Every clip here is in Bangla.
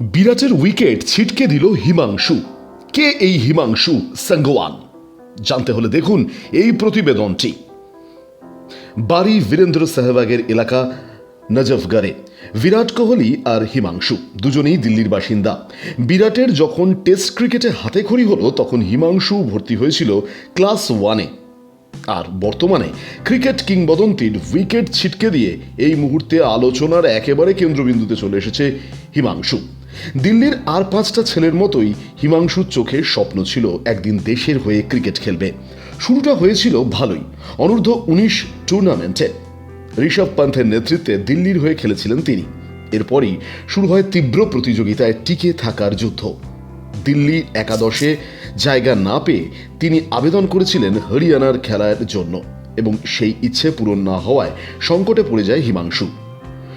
বিরাটের উইকেট ছিটকে দিল হিমাংশু। কে এই হিমাংশু সাঙ্গওয়ান? জানতে হলে দেখুন এই প্রতিবেদনটি। বাড়ি বীরেন্দ্র সেহবাগের এলাকা, নজফগড়ে। বিরাট কোহলি আর হিমাংশু, দুজনেই দিল্লির বাসিন্দা। বিরাটের যখন টেস্ট ক্রিকেটে হাতে খড়ি হলো, তখন হিমাংশু ভর্তি হয়েছিল ক্লাস ওয়ানে। আর বর্তমানে ক্রিকেট কিংবদন্তির উইকেট ছিটকে দিয়ে এই মুহূর্তে আলোচনার একেবারে কেন্দ্রবিন্দুতে চলে এসেছে হিমাংশু। দিল্লির আর পাঁচটা ছেলের মতোই হিমাংশুর চোখে স্বপ্ন ছিল একদিন দেশের হয়ে ক্রিকেট খেলবে। শুরুটা হয়েছিল ভালোই। অনূর্ধ্ব উনিশ টুর্নামেন্টে ঋষভ পান্থের নেতৃত্বে দিল্লির হয়ে খেলেছিলেন তিনি। এরপরই শুরু হয় তীব্র প্রতিযোগিতায় টিকে থাকার যুদ্ধ। দিল্লি একাদশে জায়গা না পেয়ে তিনি আবেদন করেছিলেন হরিয়ানার খেলার জন্য এবং সেই ইচ্ছে পূরণ না হওয়ায় সংকটে পড়ে যায় হিমাংশু।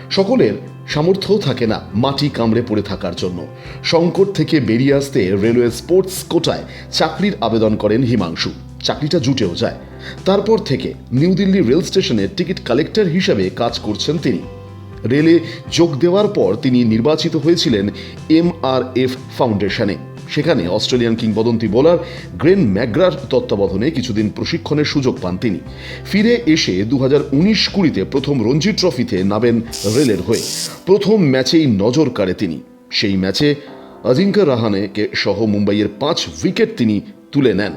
সকলের সামর্থ্য থাকে না মাটি কামড়ে পড়ে থাকার জন্য। সংকট থেকে বেরিয়ে আসতে রেলওয়ে স্পোর্টস কোটায় চাকরির আবেদন করেন হিমাংশু। চাকরিটা জুটেও যায়। তারপর থেকে নিউ দিল্লি রেল স্টেশনে টিকিট কালেক্টর হিসাবে কাজ করছেন তিনি। রেলে যোগ দেওয়ার পর তিনি নির্বাচিত হয়েছিলেন এমআরএফ ফাউন্ডেশনে। সেখানে অস্ট্রেলিয়ান কিংবদন্তি বোলার গ্রেন ম্যাগ্রার তত্ত্বাবধানে কিছুদিন প্রশিক্ষণের সুযোগ পান তিনি। ফিরে এসে দু হাজার উনিশ কুড়িতে প্রথম রঞ্জি ট্রফিতে নামেন রেলের হয়ে। প্রথম ম্যাচেই নজর কাড়ে তিনি। সেই ম্যাচে অজিঙ্কা রাহানেকে সহ মুম্বাইয়ের পাঁচ উইকেট তিনি তুলে নেন।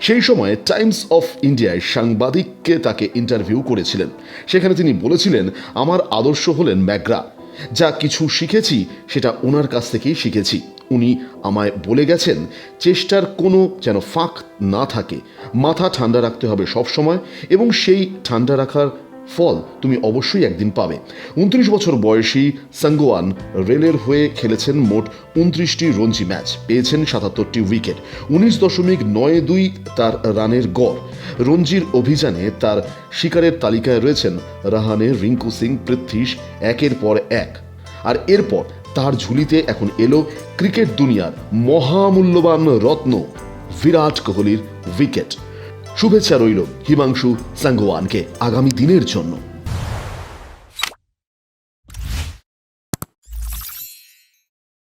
সেই সময় টাইমস অফ ইন্ডিয়ায় সাংবাদিককে তাকে ইন্টারভিউ করেছিলেন। সেখানে তিনি বলেছিলেন, আমার আদর্শ হলেন ম্যাগ্রা। যা কিছু শিখেছি, সেটা ওনার কাছ থেকেই শিখেছি। উনি আমায় বলে গেছেন, চেষ্টার কোনো যেন ফাঁক না থাকে। মাথা ঠান্ডা রাখতে হবে সব সময় এবং সেই ঠান্ডা রাখার ফল তুমি অবশ্যই একদিন পাবে। উনত্রিশ বছর বয়সী সাঙ্গোয়ান রেলের হয়ে খেলেছেন মোট উনত্রিশটি রঞ্জি ম্যাচ, পেয়েছেন সাতাত্তরটি উইকেট, উনিশ দশমিক নয় দুই তার রানের গড়। রঞ্জির অভিযানে তার শিকারের তালিকায় রয়েছেন রাহানে রিঙ্কু সিং, পৃথ্বীশ, একের পর এক। আর এরপর তার ঝুলিতে এখন এলো ক্রিকেট দুনিয়ার মহামূল্যবান রত্ন বিরাট কোহলির উইকেট। শুভেচ্ছা রইল হিমাংশু সাঙ্গোয়ানকে আগামী দিনের জন্য।